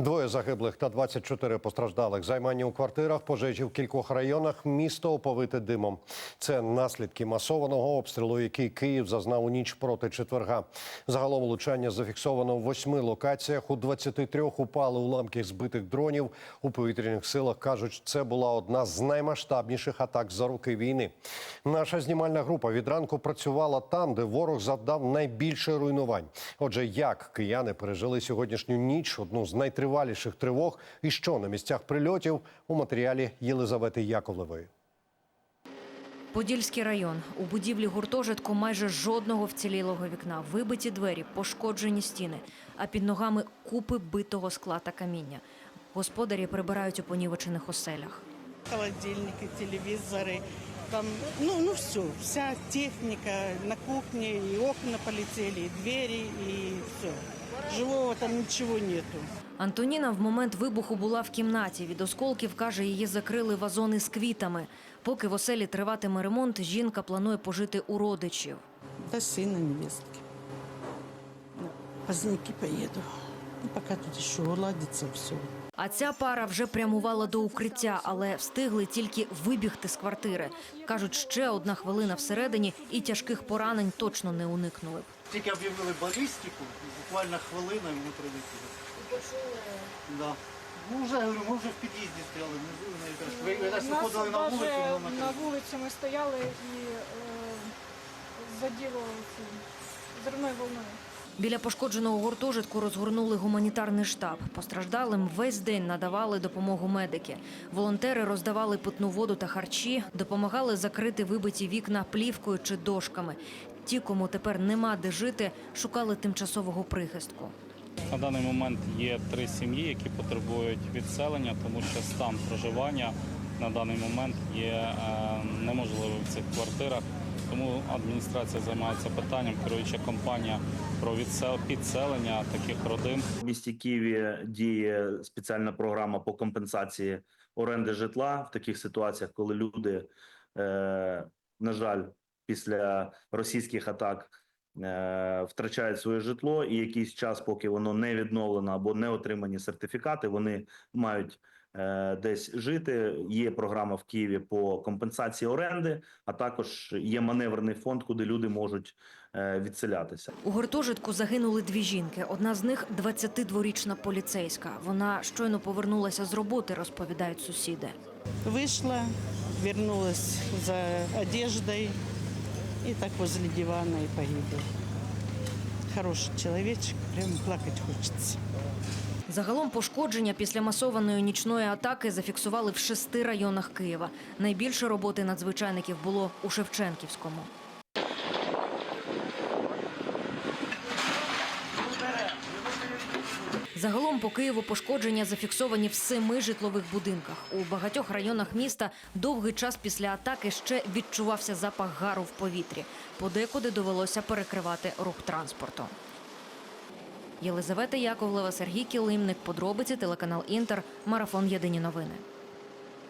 Двоє загиблих та 24 постраждалих. Займання у квартирах, пожежі в кількох районах, місто оповите димом. Це наслідки масованого обстрілу, який Київ зазнав у ніч проти четверга. Загалом влучання зафіксовано в восьми локаціях. У 23 упали уламки збитих дронів. У повітряних силах кажуть, це була одна з наймасштабніших атак за роки війни. Наша знімальна група від ранку працювала там, де ворог завдав найбільше руйнувань. Отже, як кияни пережили сьогоднішню ніч, одну з найтриваліших тривог, і що на місцях прильотів у матеріалі Єлизавети Яковлевої. Подільський район. У будівлі гуртожитку майже жодного вцілілого вікна. Вибиті двері, пошкоджені стіни, а під ногами купи битого скла та каміння. Господарі прибирають у понівечених оселях. холодильники, телевизоры, там, ну, ну все, вся техника на кухне, и окна полетели, и двери, и все. Живого там ничего нету. Антоніна в момент вибуху була в кімнаті. Від осколків каже, її закрили вазони з квітами. Поки в оселі триватиме ремонт, жінка планує пожити у родичів. До сына невестки. Ну, Поздники поеду. Ну, тут еще уладится все. А ця пара вже прямувала до укриття, але встигли тільки вибігти з квартири. Кажуть, ще одна хвилина всередині і тяжких поранень точно не уникнули б. Тільки об'явили балістику, буквально хвилина і ми прилетіли. Да. Ну вже говорю, ми вже в під'їзді стояли, внизу на якраз. Ви якраз Нас виходили на даже вулицю, воно на вулиці ми стояли і е, заділо цим зерною волною. Біля пошкодженого гуртожитку розгорнули гуманітарний штаб. Постраждалим весь день надавали допомогу медики. Волонтери роздавали питну воду та харчі, допомагали закрити вибиті вікна плівкою чи дошками. Ті, кому тепер нема де жити, шукали тимчасового прихистку. На даний момент є три сім'ї, які потребують відселення, тому що стан проживання на даний момент є е, неможливим в цих квартирах. Тому адміністрація займається питанням, керуюча компанія про відсел- підселення таких родин. В місті Києві діє спеціальна програма по компенсації оренди житла в таких ситуаціях, коли люди, е, на жаль, після російських атак е, втрачають своє житло, і якийсь час, поки воно не відновлено або не отримані сертифікати, вони мають е, десь жити. Є програма в Києві по компенсації оренди, а також є маневрний фонд, куди люди можуть е, відселятися. У гуртожитку загинули дві жінки. Одна з них 22-річна поліцейська. Вона щойно повернулася з роботи, розповідають сусіди. Вышла, вернулась за одеждой и так возле дивана и погибла. Хороший человечек, прям плакать хочется. Загалом пошкодження після масованої нічної атаки зафіксували в шести районах Києва. Найбільше роботи надзвичайників було у Шевченківському. Загалом по Києву пошкодження зафіксовані в семи житлових будинках. У багатьох районах міста довгий час після атаки ще відчувався запах гару в повітрі. Подекуди довелося перекривати рух транспорту. Єлизавета Яковлева, Сергій Кілимник. Подробиці телеканал Інтер. Марафон Єдині новини.